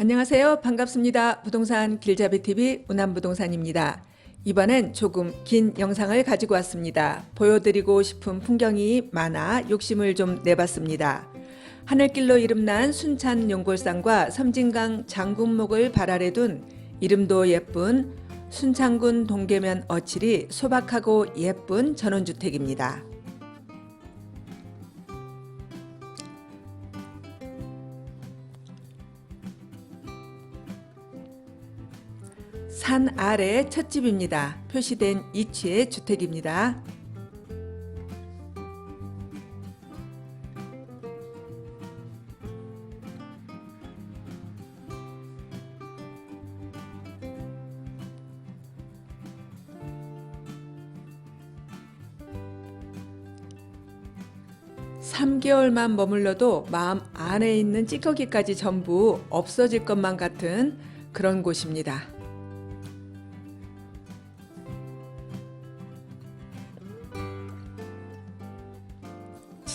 안녕하세요. 반갑습니다. 부동산 길잡이TV 운암부동산입니다. 이번엔 조금 긴 영상을 가지고 왔습니다. 보여드리고 싶은 풍경이 많아 욕심을 좀 내봤습니다. 하늘길로 이름난 순찬 용골산과 섬진강 장군목을 발아래 둔 이름도 예쁜 순창군 동계면 어칠이 소박하고 예쁜 전원주택입니다. 산 아래 찻집입니다. 표시된 이치의 주택입니다. 삼개월만 머물러도 마음 안에 있는 찌꺼기까지 전부 없어질 것만 같은 그런 곳입니다.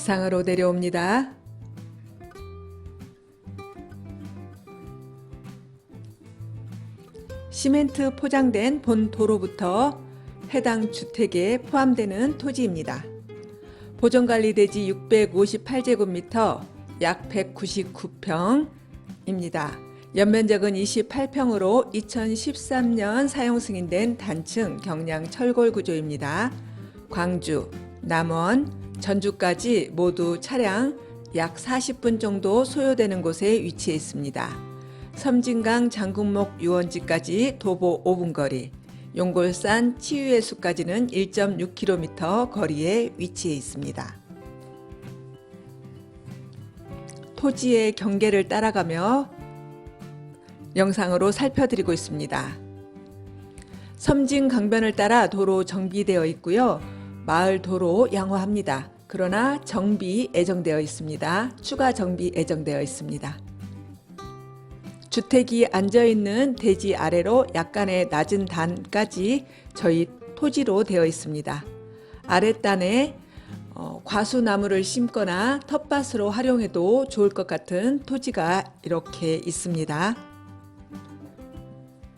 지상으로 내려옵니다. 시멘트 포장된 본 도로부터 해당 주택에 포함되는 토지입니다. 보존관리대지 658제곱미터 약 199평입니다. 연면적은 28평으로 2013년 사용 승인된 단층 경량 철골 구조입니다. 광주, 남원, 전주까지 모두 차량 약 40분 정도 소요되는 곳에 위치해 있습니다. 섬진강 장군목 유원지까지 도보 5분 거리, 용골산 치유예수까지는 1.6km 거리에 위치해 있습니다. 토지의 경계를 따라가며 영상으로 살펴드리고 있습니다. 섬진 강변을 따라 도로 정비되어 있고요. 마을 도로 양호합니다. 그러나 정비 예정되어 있습니다. 추가 정비 예정되어 있습니다. 주택이 앉아 있는 대지 아래로 약간의 낮은 단까지 저희 토지로 되어 있습니다. 아랫단에 어, 과수나무를 심거나 텃밭으로 활용해도 좋을 것 같은 토지가 이렇게 있습니다.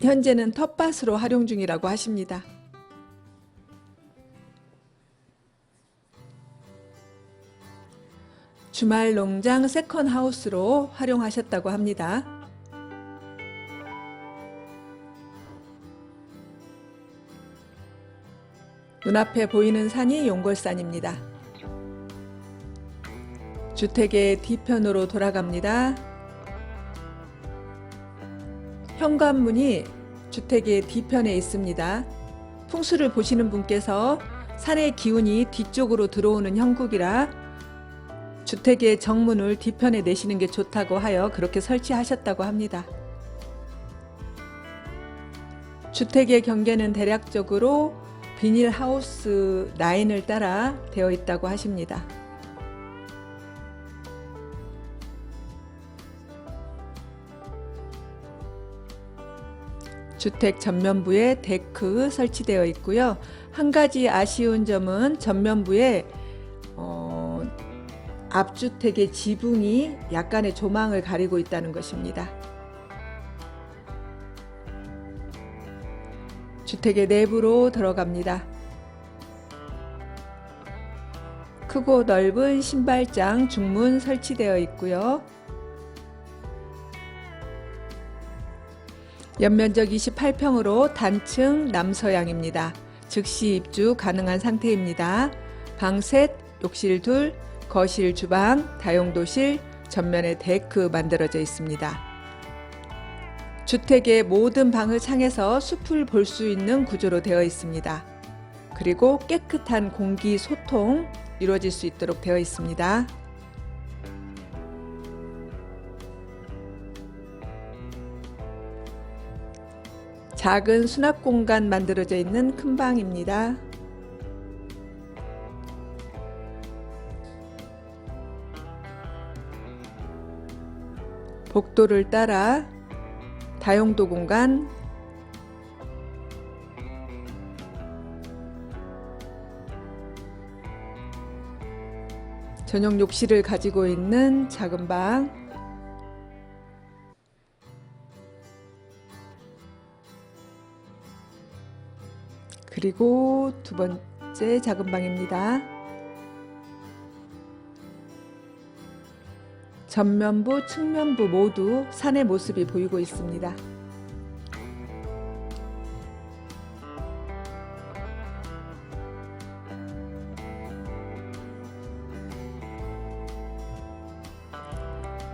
현재는 텃밭으로 활용 중이라고 하십니다. 주말 농장 세컨 하우스로 활용하셨다고 합니다. 눈앞에 보이는 산이 용골산입니다. 주택의 뒤편으로 돌아갑니다. 현관문이 주택의 뒤편에 있습니다. 풍수를 보시는 분께서 산의 기운이 뒤쪽으로 들어오는 형국이라 주택의 정문을 뒤편에 내시는 게 좋다고 하여 그렇게 설치하셨다고 합니다. 주택의 경계는 대략적으로 비닐 하우스 라인을 따라 되어 있다고 하십니다. 주택 전면부에 데크 설치되어 있고요. 한 가지 아쉬운 점은 전면부에 어, 앞주택의 지붕이 약간의 조망을 가리고 있다는 것입니다. 주택의 내부로 들어갑니다. 크고 넓은 신발장 중문 설치되어 있고요. 연면적 28평으로 단층 남서양입니다. 즉시 입주 가능한 상태입니다. 방 셋, 욕실 둘, 거실, 주방, 다용도실, 전면에 데크 만들어져 있습니다. 주택의 모든 방을 창에서 숲을 볼 수 있는 구조로 되어 있습니다. 그리고 깨끗한 공기 소통 이루어질 수 있도록 되어 있습니다. 작은 수납 공간 만들어져 있는 큰 방입니다. 복도를 따라 다용도 공간 전용 욕실을 가지고 있는 작은 방 그리고 두 번째 작은 방입니다. 전면부, 측면부 모두 산의 모습이 보이고 있습니다.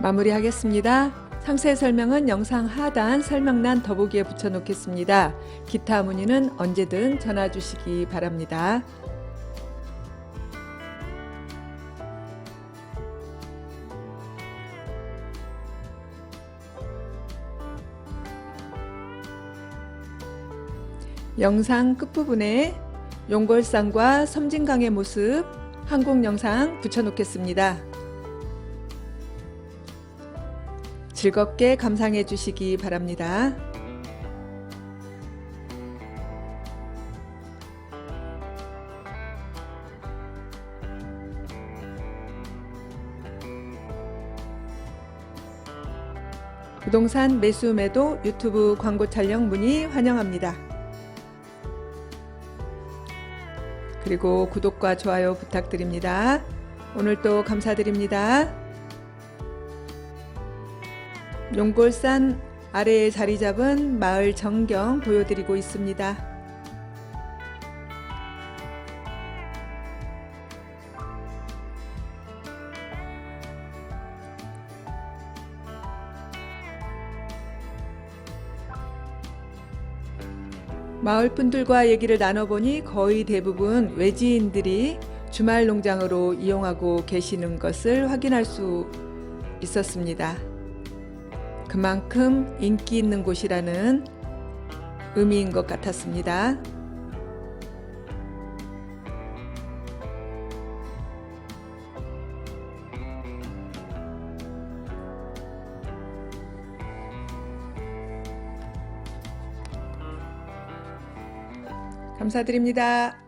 마무리하겠습니다. 상세 설명은 영상 하단 설명란 더보기에 붙여놓겠습니다. 기타 문의는 언제든 전화 주시기 바랍니다. 영상 끝부분에 용골산과 섬진강의 모습 한국 영상 붙여놓겠습니다. 즐겁게 감상해 주시기 바랍니다. 부동산 매수 매도 유튜브 광고 촬영 문의 환영합니다. 그리고 구독과 좋아요 부탁드립니다. 오늘도 감사드립니다. 용골산 아래에 자리 잡은 마을 전경 보여드리고 있습니다. 마을 분들과 얘기를 나눠보니 거의 대부분 외지인들이 주말 농장으로 이용하고 계시는 것을 확인할 수 있었습니다. 그만큼 인기 있는 곳이라는 의미인 것 같았습니다. 감사드립니다.